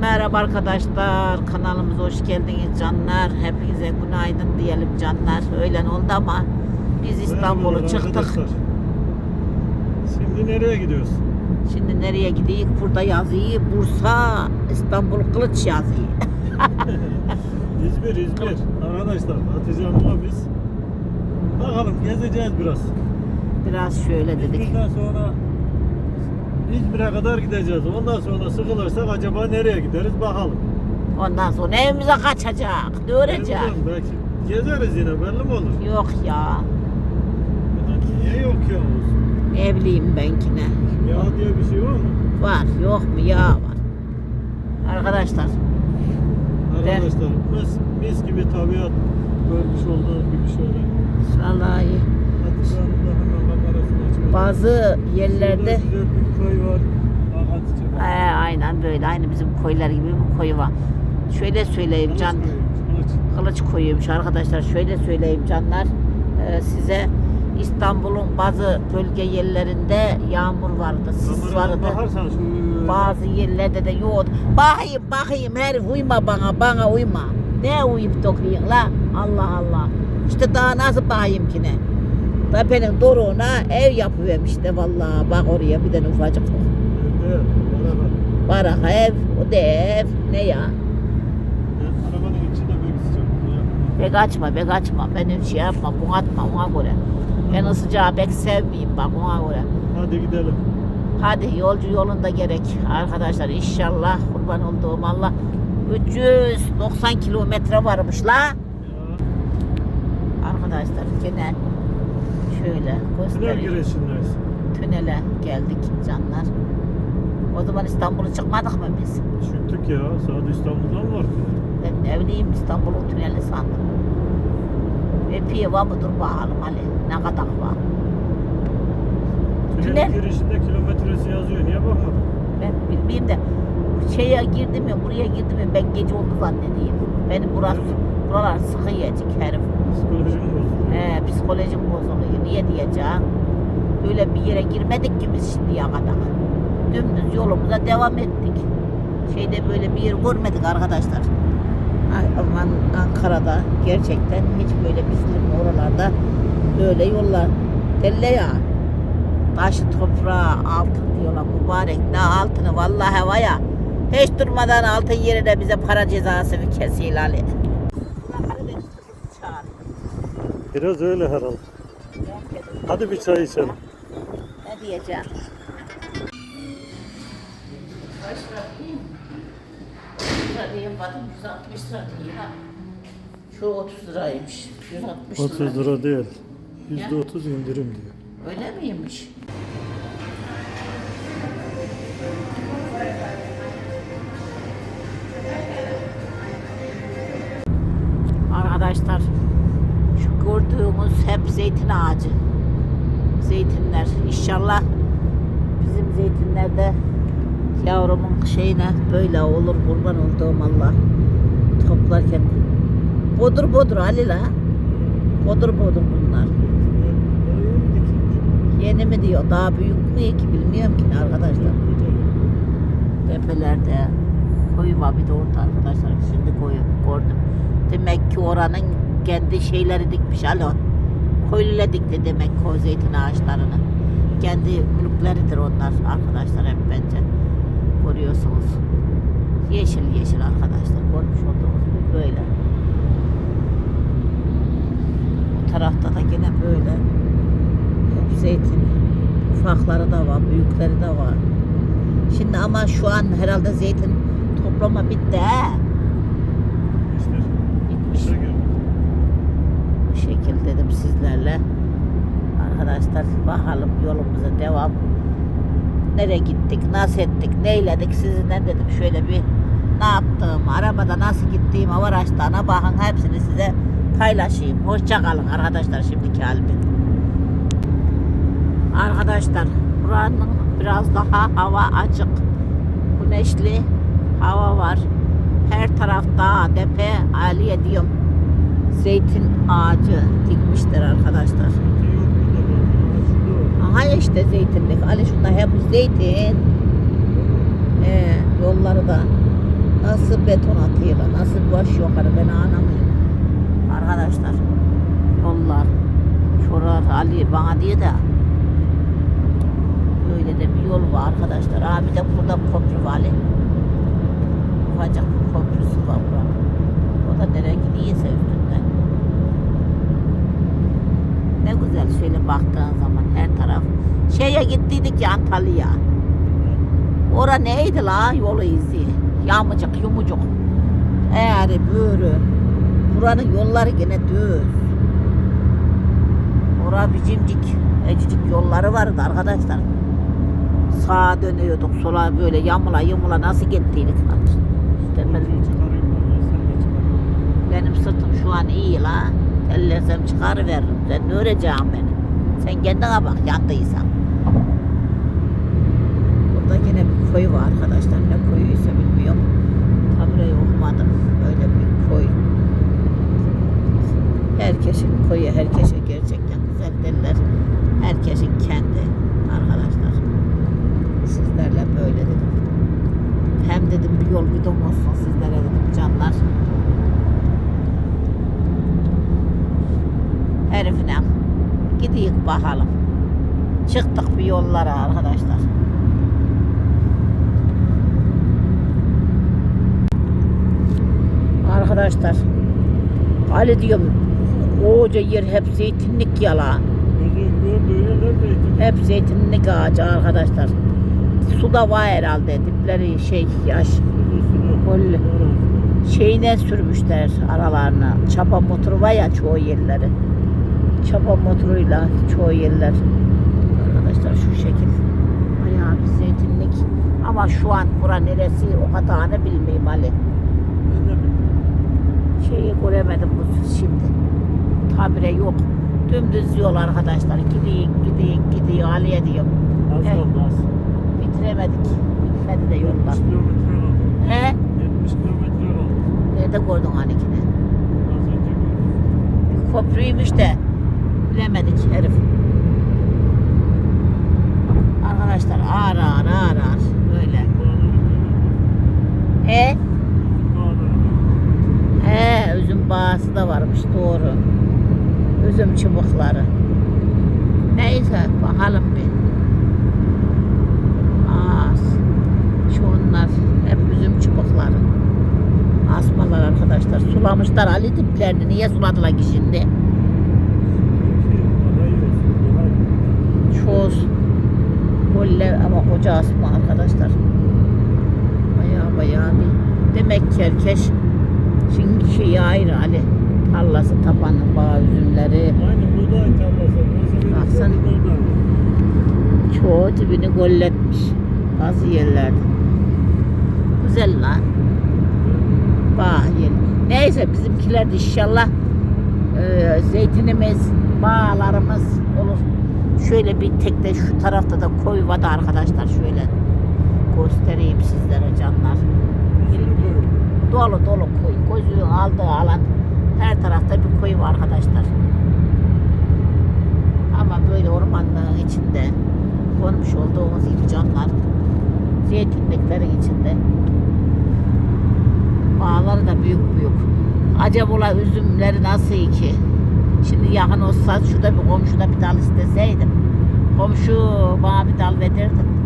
Merhaba arkadaşlar, kanalımıza hoş geldiniz canlar. Hepinize günaydın diyelim canlar. Öğlen oldu ama biz İstanbul'u çıktık. Şimdi nereye gidiyoruz? Şimdi nereye gidiyoruz? Burada yazıyı Bursa, İstanbul Kılıç yazıyı. İzmir, İzmir. Arkadaşlar Hatice Hanım'la biz bakalım gezeceğiz biraz. Biraz şöyle dedik. İzmir'den sonra İzmir'e kadar gideceğiz. Ondan sonra sıkılırsak acaba nereye gideriz bakalım. Ondan sonra evimize kaçacak. Bilmiyorum, Belki gezeriz yine belli mi olur? Yok ya. Niye yok ya? Ne bileyim benkine. Ya diye bir şey var mı? Var yok mu? Ya var. Arkadaşlar Arkadaşlar mis, mis gibi tabiat görmüş olduğunuz gibi şöyle. vallahi Hatice Hanım da hemen açmış. Bazı yerlerde. Ee, aynen böyle. Aynı bizim koylar gibi bir koyu var. Şöyle söyleyeyim can. kılıç. Koyuymuş arkadaşlar. Şöyle söyleyeyim canlar. Ee, size İstanbul'un bazı bölge yerlerinde yağmur vardı, sis vardı. Bazı yerlerde de yoğurdu. Bakayım bakayım herif uyma bana bana uyma. Ne uyup dokuyorsun la? Allah Allah. İşte daha nasıl bakayım ki ne? Tepenin doruğuna ev yapıvermiş de vallahi bak oraya bir tane ufacık. Evet, beraber. Barak ev, o da ev. Ne ya? Arabanın içinde böyle sıcak. Bek açma, bek açma. Benim şey yapma, bunaltma ona göre. Ben o sıcağı pek sevmeyeyim bak ona göre. Hadi gidelim. Hadi yolcu yolunda gerek arkadaşlar inşallah kurban olduğum Allah 390 kilometre varmış la. Arkadaşlar gene şöyle Tünel göstereyim. girişindeyiz. Tünele geldik canlar. O zaman İstanbul'a çıkmadık mı biz? Çıktık ya. Saat İstanbul'dan var. Ben ne bileyim İstanbul'un tüneli sandım. Epey var mıdır bakalım Ali ne kadar var. Tünelin Tünel. girişinde kilometresi yazıyor. Niye bakmadın? Ben bilmeyeyim de şeye girdim ya buraya girdim ya ben gece oldu zannedeyim. Benim burası buralar sıkı yiyecek herif. Psikolojim bozuldu. He, psikolojim bozuluyor. Niye diyeceğim? Böyle bir yere girmedik ki biz şimdiye kadar. Dümdüz yolumuza devam ettik. Şeyde böyle bir yer görmedik arkadaşlar. Aman Ankara'da gerçekten hiç böyle bizim oralarda böyle yollar. Delle ya. Taşı toprağı altın diyorlar mübarek. Ne altını vallahi var ya. Hiç durmadan altın yerine bize para cezası bir Biraz öyle herhalde. Hadi bir çay içelim. Ne diyeceğim? Kaç? Lira diyeyim bakın 160 lira diyeyim ha. Şu 30 liraymış. 160 30 lira. lira değil. %30 indirim diyor. Öyle miymiş? Zeytin ağacı. Zeytinler. İnşallah bizim zeytinlerde yavrumun şeyine böyle olur kurban olduğum Allah toplarken. Bodur bodur Ali la. Bodur bodur bunlar. Yeni mi diyor? Daha büyük mü ki bilmiyorum ki arkadaşlar. Tepelerde koyu var bir de orada arkadaşlar. Şimdi koyu gördüm. Demek ki oranın kendi şeyleri dikmiş alo. Koyuyla dikti demek o zeytin ağaçlarını. Kendi mülkleridir onlar arkadaşlar hep bence. Görüyorsunuz. Yeşil yeşil arkadaşlar. Görmüş olduğunuz böyle. Bu tarafta da gene böyle. Hep zeytin. Ufakları da var, büyükleri de var. Şimdi ama şu an herhalde zeytin toplama bitti he. Bu şekil dedim sizlerle. Arkadaşlar bakalım yolumuza devam. Nereye gittik, nasıl ettik, neyledik sizinle dedim şöyle bir ne yaptığım, arabada nasıl gittiğim, hava araçlarına bakın hepsini size paylaşayım. Hoşça kalın arkadaşlar şimdiki halimi. Arkadaşlar buranın biraz daha hava açık. Güneşli hava var. Her taraf dağ, tepe, aliye diyorum. Zeytin ağacı dikmişler arkadaşlar. Aha işte zeytinlik. Ali şunda hep zeytin. Ee, yolları da Nasıl beton atıyorlar, nasıl baş yukarı ben anlamıyorum. Arkadaşlar yollar, şuralar Ali bana diyor da böyle de bir yol var arkadaşlar. Abi de burada köprü var Ali. Ufacık bir köprüsü var buranın. O da nereye gidiyorsa üstünden. Ne güzel şöyle baktığın zaman her taraf. Şeye gittiydik ya Antalya. Ora neydi la yolu izi? Yamıcık yumucuk. Eğri böyle. Buranın yolları gene düz. Ora bicimcik, ecicik yolları vardı arkadaşlar. Sağa dönüyorduk, sola böyle yamula yumula nasıl gittiydik. İşte ben- benim sırtım şu an iyi la. Ellersem çıkarıveririm. Sen ne öğreceksin beni? Sen kendine bak yandıysan. Burada yine bir koy var arkadaşlar. Ne koyuysa bilmiyorum. Tabireyi okumadım. Böyle bir koy. Herkesin koyu, herkese gerçekten güzel derler. Herkesin kendi arkadaşlar. Sizlerle böyle dedim. Hem dedim bir yol bir olsun sizlere dedim canlar. Herifine gidiyik bakalım. Çıktık bir yollara arkadaşlar. Arkadaşlar Ali diyorum koca yer hep zeytinlik yala. Hep zeytinlik ağacı arkadaşlar. Suda var herhalde dipleri şey yaş Böyle. şeyine sürmüşler aralarına. Çapa motoru var ya çoğu yerleri. Çapa motoruyla çoğu yerler. Arkadaşlar şu şekil. Bayağı bir zeytinlik. Ama şu an bura neresi o kadarını bilmeyeyim Ali. Şeyi göremedim bu şimdi. Tabire yok. Dümdüz yol arkadaşlar. Gidiyor, gidiyor, gidiyor. Ali'ye diyorum. Az Evet. kaldı az. Bitiremedik. Bitmedi de yollar. 70 kilometre. He? 70 kilometre kaldı. Nerede gördün hanikini? Az önce gördüm. Köprüymüş de bilemedik herif. Arkadaşlar ağır ağır ağır ağır böyle. He? He üzüm bağısı da varmış doğru. Üzüm çubukları. Neyse bakalım bir. Az. Şunlar hep üzüm çubukları. Asmalar arkadaşlar. Sulamışlar Ali diplerini. Niye suladılar ki şimdi? Çoğu goller ama koca asma arkadaşlar. Baya baya bir. Demek ki herkes şimdi şey ayrı Ali. Tarlası, tapanı, bağ üzümleri. Aynı buğday tarlası. Baksana. Çoğu dibini golletmiş. Bazı yerlerde. Güzel lan. Bağ yeri. Neyse bizimkiler de inşallah e, zeytinimiz, bağlarımız olur. Şöyle bir tek de şu tarafta da koy var da arkadaşlar şöyle göstereyim sizlere canlar. Dolu dolu koy. Gözü aldığı alan her tarafta bir koy var arkadaşlar. Ama böyle ormanlığın içinde konmuş olduğumuz gibi canlar zeytinliklerin içinde bağları da büyük büyük. Acaba üzümleri nasıl ki? Şimdi yakın olsa şurada bir komşuda bir dal isteseydim. Komşu bana bir dal verirdi.